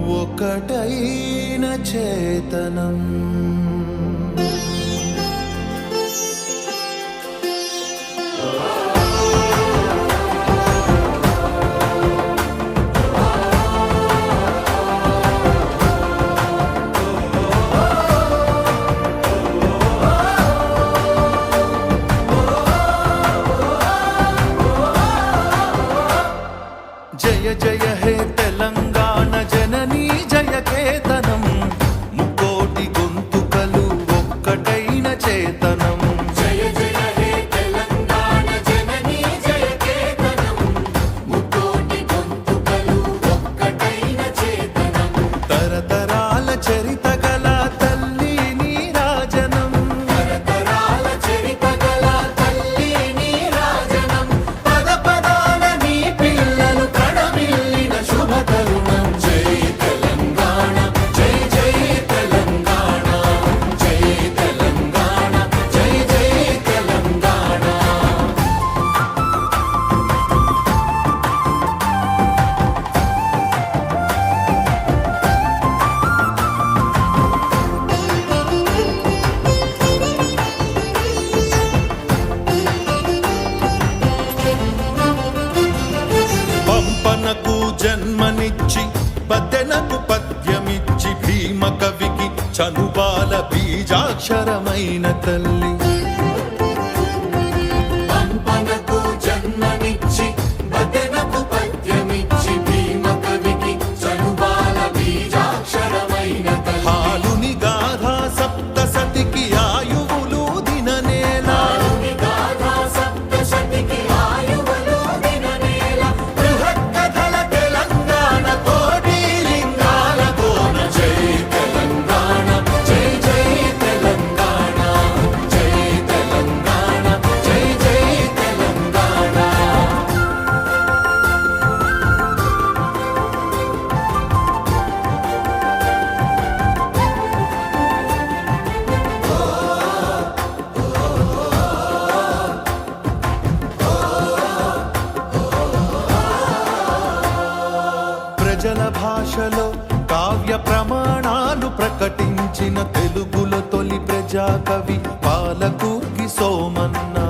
ఒకటైన చేతనం. అక్షరమైన తల్లి. కావ్య ప్రమాణాలు ప్రకటించిన తెలుగులో తొలి ప్రజాకవి పాలకూర్కి సోమన్నా.